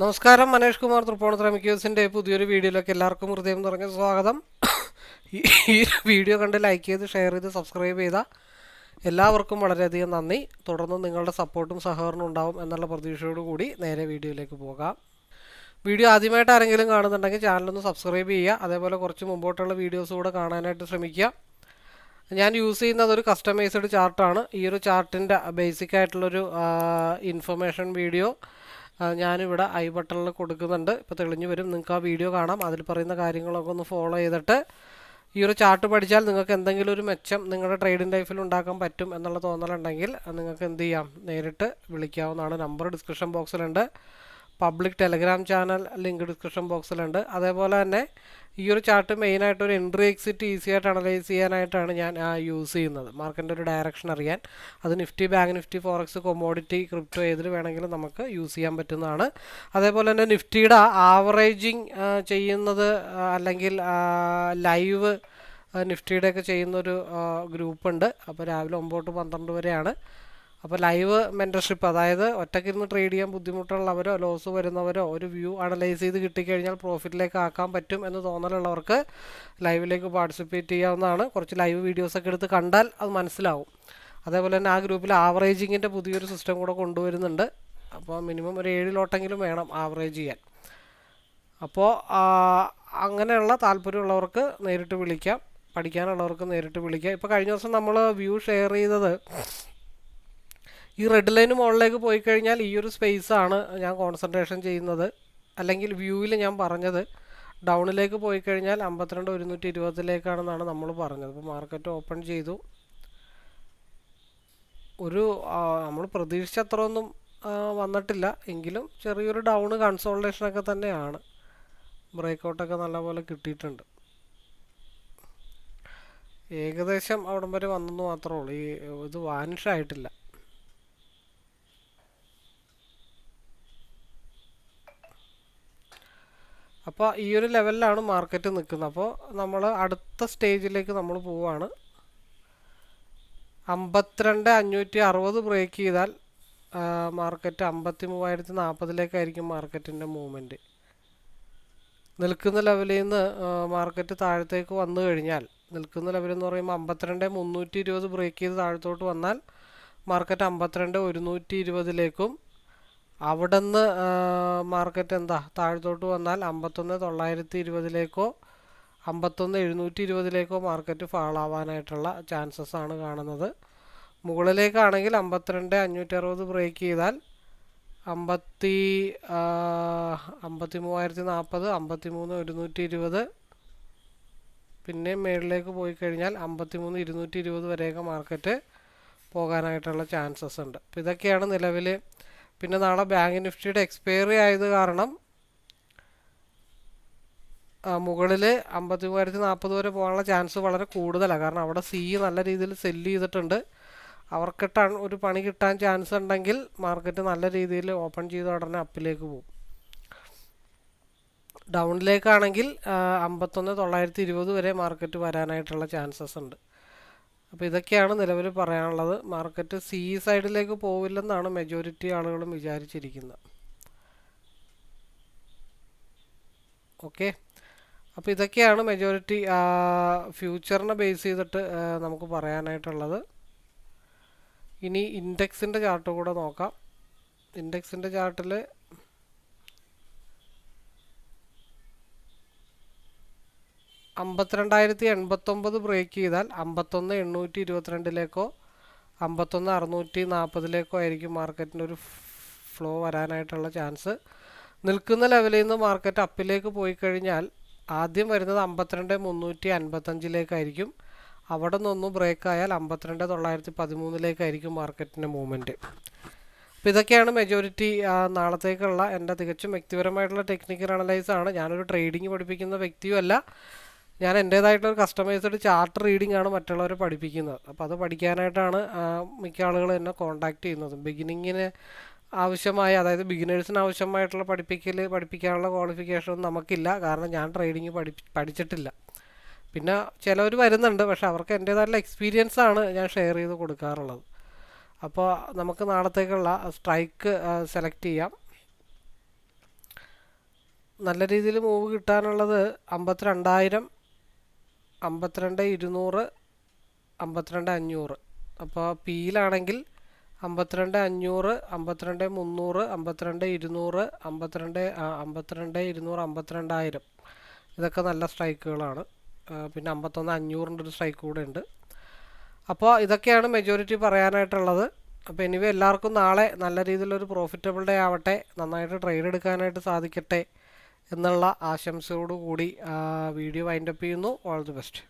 നമസ്കാരം മനേഷ് കുമാർ തൃപ്പൂണിത്തുറ മിക്യൂസിന്റെ പുതിയൊരു വീഡിയോയിലേക്ക് എല്ലാവർക്കും ഹൃദയം നിറഞ്ഞ സ്വാഗതം. ഈ വീഡിയോ കണ്ട് ലൈക്ക് ചെയ്ത് ഷെയർ ചെയ്ത് സബ്സ്ക്രൈബ് ചെയ്ത എല്ലാവർക്കും വളരെയധികം നന്ദി. തുടർന്ന് നിങ്ങളുടെ സപ്പോർട്ടും സഹകരണവും ഉണ്ടാവും എന്നുള്ള പ്രതീക്ഷയോടു കൂടി നേരെ വീഡിയോയിലേക്ക് പോകാം. വീഡിയോ ആദ്യമായിട്ട് ആരെങ്കിലും കാണുന്നുണ്ടെങ്കിൽ ചാനലൊന്ന് സബ്സ്ക്രൈബ് ചെയ്യുക. അതേപോലെ കുറച്ച് മുമ്പോട്ടുള്ള വീഡിയോസ് കൂടെ കാണാനായിട്ട് ശ്രമിക്കുക. ഞാൻ യൂസ് ചെയ്യുന്നത് ഒരു കസ്റ്റമൈസ്ഡ് ചാർട്ടാണ് ഈ ഒരു ചാർട്ടിന്റെ ബേസിക് ആയിട്ടുള്ളൊരു ഇൻഫർമേഷൻ വീഡിയോ ഞാനിവിടെ ഐ ബട്ടണിൽ കൊടുക്കുന്നുണ്ട്. ഇപ്പോൾ തെളിഞ്ഞു വരും. നിങ്ങൾക്ക് ആ വീഡിയോ കാണാം. അതിൽ പറയുന്ന കാര്യങ്ങളൊക്കെ ഒന്ന് ഫോളോ ചെയ്തിട്ട് ഈ ഒരു ചാർട്ട് പഠിച്ചാൽ നിങ്ങൾക്ക് എന്തെങ്കിലും ഒരു മെച്ചം നിങ്ങളുടെ ട്രേഡിംഗ് ലൈഫിൽ ഉണ്ടാക്കാൻ പറ്റും എന്നുള്ള തോന്നലുണ്ടെങ്കിൽ നിങ്ങൾക്ക് എന്ത് ചെയ്യാം? നേരിട്ട് വിളിക്കാവുന്നതാണ്. Number description ബോക്സിലുണ്ട് public Telegram channel link description ബോക്സിലുണ്ട് അതേപോലെ തന്നെ ഈ ഒരു ചാർട്ട് മെയിനായിട്ട് ഒരു എൻട്രി എക്സിറ്റ് ഈസി ആയിട്ട് അനലൈസ് ചെയ്യാനായിട്ടാണ് ഞാൻ യൂസ് ചെയ്യുന്നത്. മാർക്കറ്റിന്റെ ഒരു ഡയറക്ഷൻ അറിയാൻ. അത് Nifty bank Nifty forex commodity crypto ഏതിൽ വേണമെങ്കിലും നമുക്ക് യൂസ് ചെയ്യാൻ പറ്റുന്നതാണ്. അതേപോലെ തന്നെ നിഫ്റ്റിയുടെ ആവറേജിങ് ചെയ്യുന്നത് അല്ലെങ്കിൽ ലൈവ് നിഫ്റ്റിയുടെയൊക്കെ ചെയ്യുന്നൊരു ഗ്രൂപ്പുണ്ട് അപ്പോൾ രാവിലെ ഒമ്പത് to പന്ത്രണ്ട് വരെയാണ്. അപ്പോൾ ലൈവ് മെന്റർഷിപ്പ് അതായത് ഒറ്റയ്ക്കിരുന്ന് ട്രേഡ് ചെയ്യാൻ ബുദ്ധിമുട്ടുള്ളവരോ ലോസ് വരുന്നവരോ ഒരു വ്യൂ അനലൈസ് ചെയ്ത് കിട്ടിക്കഴിഞ്ഞാൽ പ്രോഫിറ്റിലേക്ക് ആക്കാൻ പറ്റും എന്ന് തോന്നലുള്ളവർക്ക് ലൈവിലേക്ക് പാർട്ടിസിപ്പേറ്റ് ചെയ്യാവുന്നതാണ്. കുറച്ച് ലൈവ് വീഡിയോസൊക്കെ എടുത്ത് കണ്ടാൽ അത് മനസ്സിലാവും. അതേപോലെ തന്നെ ആ ഗ്രൂപ്പിൽ ആവറേജിങ്ങിന്റെ പുതിയൊരു സിസ്റ്റം കൂടെ കൊണ്ടുവരുന്നുണ്ട്. അപ്പോൾ മിനിമം ഒരു ഏഴ് ലോട്ടെങ്കിലും വേണം ആവറേജ് ചെയ്യാൻ. അപ്പോൾ അങ്ങനെയുള്ള താല്പര്യമുള്ളവർക്ക് നേരിട്ട് വിളിക്കാം. പഠിക്കാനുള്ളവർക്ക് നേരിട്ട് വിളിക്കാം. ഇപ്പോൾ കഴിഞ്ഞ ദിവസം നമ്മൾ വ്യൂ ഷെയർ ചെയ്തത് ഈ റെഡ് ലൈന് മുകളിലേക്ക് പോയി കഴിഞ്ഞാൽ ഈ ഒരു സ്പേസ് ആണ് ഞാൻ കോൺസെൻട്രേഷൻ ചെയ്യുന്നത്. അല്ലെങ്കിൽ വ്യൂവിൽ ഞാൻ പറഞ്ഞത് ഡൗണിലേക്ക് പോയി കഴിഞ്ഞാൽ അമ്പത്തിരണ്ട് ഒരുന്നൂറ്റി ഇരുപതിലേക്കാണെന്നാണ് നമ്മൾ പറഞ്ഞത്. അപ്പോൾ മാർക്കറ്റ് ഓപ്പൺ ചെയ്തു. ഒരു നമ്മൾ പ്രതീക്ഷിച്ച അത്ര ഒന്നും വന്നിട്ടില്ല. എങ്കിലും ചെറിയൊരു ഡൗൺ കൺസോൾട്ടേഷനൊക്കെ തന്നെയാണ്. ബ്രേക്കൗട്ടൊക്കെ നല്ലപോലെ കിട്ടിയിട്ടുണ്ട്. ഏകദേശം അവിടം വരെ വന്നെന്ന് മാത്രമേ ഉള്ളൂ. ഈ ഇത് വാനിഷ് ആയിട്ടില്ല. അപ്പോൾ ഈ ഒരു ലെവലിലാണ് മാർക്കറ്റ് നിൽക്കുന്നത് അപ്പോൾ നമ്മൾ അടുത്ത സ്റ്റേജിലേക്ക് നമ്മൾ പോവുകയാണ് അമ്പത്തിരണ്ട് അഞ്ഞൂറ്റി അറുപത് ബ്രേക്ക് ചെയ്താൽ മാർക്കറ്റ് അമ്പത്തി മൂവായിരത്തി നാൽപ്പതിലേക്കായിരിക്കും മാർക്കറ്റിന്റെ മൂവ്മെന്റ് നിൽക്കുന്ന ലെവലിൽ നിന്ന് മാർക്കറ്റ് താഴത്തേക്ക് വന്നു കഴിഞ്ഞാൽ നിൽക്കുന്ന ലെവൽ എന്ന് പറയുമ്പോൾ അമ്പത്തിരണ്ട് മുന്നൂറ്റി ഇരുപത് ബ്രേക്ക് ചെയ്ത് താഴത്തോട്ട് വന്നാൽ മാർക്കറ്റ് അമ്പത്തിരണ്ട് ഒരുന്നൂറ്റി ഇരുപതിലേക്കും അവിടെ നിന്ന് മാർക്കറ്റ് എന്താ? താഴത്തോട്ട് വന്നാൽ അമ്പത്തൊന്ന് തൊള്ളായിരത്തി ഇരുപതിലേക്കോ അമ്പത്തൊന്ന് എഴുന്നൂറ്റി ഇരുപതിലേക്കോ മാർക്കറ്റ് ഫാളാവാനായിട്ടുള്ള ചാൻസസ് ആണ് കാണുന്നത്. മുകളിലേക്കാണെങ്കിൽ അമ്പത്തിരണ്ട് അഞ്ഞൂറ്റി അറുപത് ബ്രേക്ക് ചെയ്താൽ അമ്പത്തി അമ്പത്തി മൂവായിരത്തി നാൽപ്പത് അമ്പത്തി മൂന്ന് ഒരുന്നൂറ്റി ഇരുപത് പിന്നെ മേളിലേക്ക് പോയി കഴിഞ്ഞാൽ അമ്പത്തി മൂന്ന് ഇരുന്നൂറ്റി ഇരുപത് വരെയൊക്കെ മാർക്കറ്റ് പോകാനായിട്ടുള്ള ചാൻസസ് ഉണ്ട്. അപ്പോൾ ഇതൊക്കെയാണ് നിലവിൽ പിന്നെ നാളെ ബാങ്ക് നിഫ്റ്റിയുടെ എക്സ്പയറി ആയത് കാരണം മുകളിൽ അമ്പത്തി മൂവായിരത്തി നാൽപ്പത് വരെ പോകാനുള്ള ചാൻസ് വളരെ കൂടുതലാണ് കാരണം അവിടെ സി നല്ല രീതിയിൽ സെല്ല് ചെയ്തിട്ടുണ്ട്. അവർക്ക് ടൺ ഒരു പണി കിട്ടാൻ ചാൻസ് ഉണ്ടെങ്കിൽ മാർക്കറ്റ് നല്ല രീതിയിൽ ഓപ്പൺ ചെയ്ത ഉടനെ അപ്പിലേക്ക് പോകും. ഡൗണിലേക്കാണെങ്കിൽ അമ്പത്തൊന്ന് തൊള്ളായിരത്തി ഇരുപത് വരെ മാർക്കറ്റ് വരാനായിട്ടുള്ള ചാൻസസ് ഉണ്ട്. അപ്പോൾ ഇതൊക്കെയാണ് നിലവിൽ പറയാനുള്ളത്. മാർക്കറ്റ് സി സൈഡിലേക്ക് പോവില്ലെന്നാണ് മെജോറിറ്റി ആളുകളും വിചാരിച്ചിരിക്കുന്നത്. ഓക്കെ. അപ്പോൾ ഇതൊക്കെയാണ് മെജോറിറ്റി ഫ്യൂച്ചറിനെ ബേസ് ചെയ്തിട്ട് നമുക്ക് പറയാനായിട്ടുള്ളത്. ഇനി ഇൻഡെക്സിന്റെ ചാർട്ട് കൂടെ നോക്കാം. ഇൻഡെക്സിന്റെ ചാർട്ടിൽ അമ്പത്തിരണ്ടായിരത്തി എൺപത്തൊമ്പത് ബ്രേക്ക് ചെയ്താൽ അമ്പത്തൊന്ന് എണ്ണൂറ്റി ഇരുപത്തിരണ്ടിലേക്കോ അമ്പത്തൊന്ന് അറുന്നൂറ്റി നാൽപ്പതിലേക്കോ ആയിരിക്കും മാർക്കറ്റിന്റെ ഒരു ഫ്ലോ വരാനായിട്ടുള്ള ചാൻസ് നിൽക്കുന്ന ലെവലിൽ നിന്ന് മാർക്കറ്റ് അപ്പിലേക്ക് പോയി കഴിഞ്ഞാൽ ആദ്യം വരുന്നത് അമ്പത്തിരണ്ട് മുന്നൂറ്റി അൻപത്തഞ്ചിലേക്കായിരിക്കും അവിടെ നിന്നൊന്ന് ബ്രേക്ക് ആയാൽ അമ്പത്തിരണ്ട് തൊള്ളായിരത്തി പതിമൂന്നിലേക്കായിരിക്കും മാർക്കറ്റിന്റെ മൂവ്മെന്റ് അപ്പോൾ ഇതൊക്കെയാണ് മെജോറിറ്റി നാളത്തേക്കുള്ള എന്റെ തികച്ചും വ്യക്തിപരമായിട്ടുള്ള ടെക്നിക്കൽ അനലൈസാണ് ഞാനൊരു ട്രേഡിംഗ് പഠിപ്പിക്കുന്ന വ്യക്തിയുമല്ല. ഞാൻ എന്റേതായിട്ടുള്ള കസ്റ്റമൈസ്ഡ് ചാർട്ട് റീഡിംഗ് ആണ് മറ്റുള്ളവരെ പഠിപ്പിക്കുന്നത്. അപ്പോൾ അത് പഠിക്കാനായിട്ടാണ് മിക്ക ആളുകൾ എന്നെ കോൺടാക്ട് ചെയ്യുന്നത്. ബിഗിനിങ്ങിന് ആവശ്യമായ അതായത് ബിഗിനേഴ്സിന് ആവശ്യമായിട്ടുള്ള പഠിപ്പിക്കൽ പഠിപ്പിക്കാനുള്ള ക്വാളിഫിക്കേഷൻ നമുക്കില്ല. കാരണം ഞാൻ ട്രേഡിങ് പഠി പഠിച്ചിട്ടില്ല. പിന്നെ ചിലവർ വരുന്നുണ്ട് പക്ഷെ അവർക്ക് എന്റേതായിട്ടുള്ള എക്സ്പീരിയൻസ് ആണ് ഞാൻ ഷെയർ ചെയ്ത് കൊടുക്കാറുള്ളത്. അപ്പോൾ നമുക്ക് നാളത്തേക്കുള്ള സ്ട്രൈക്ക് സെലക്ട് ചെയ്യാം. നല്ല രീതിയിൽ മൂവ് കിട്ടാനുള്ളത് അമ്പത്തിരണ്ടായിരം അമ്പത്തിരണ്ട് ഇരുന്നൂറ് അമ്പത്തിരണ്ട് അഞ്ഞൂറ്. അപ്പോൾ പിയിലാണെങ്കിൽ അമ്പത്തിരണ്ട് അഞ്ഞൂറ് അമ്പത്തിരണ്ട് മുന്നൂറ് അമ്പത്തിരണ്ട് ഇരുന്നൂറ് അമ്പത്തിരണ്ട് അമ്പത്തിരണ്ട് ഇരുന്നൂറ് അമ്പത്തിരണ്ടായിരം. ഇതൊക്കെ നല്ല സ്ട്രൈക്കുകളാണ്. പിന്നെ അമ്പത്തൊന്ന് അഞ്ഞൂറിന്റെ ഒരു സ്ട്രൈക്ക് കൂടെ ഉണ്ട്. അപ്പോൾ ഇതൊക്കെയാണ് മെജോറിറ്റി പറയാനായിട്ടുള്ളത്. അപ്പോൾ എനിവേ എല്ലാവർക്കും നാളെ നല്ല രീതിയിലൊരു പ്രോഫിറ്റബിൾ ഡേ ആവട്ടെ. നന്നായിട്ട് ട്രേഡ് എടുക്കാനായിട്ട് സാധിക്കട്ടെ. എന്നുള്ള ആശംസയോടുകൂടി വീഡിയോ വൈൻഡപ്പ് ചെയ്യുന്നു. All the best.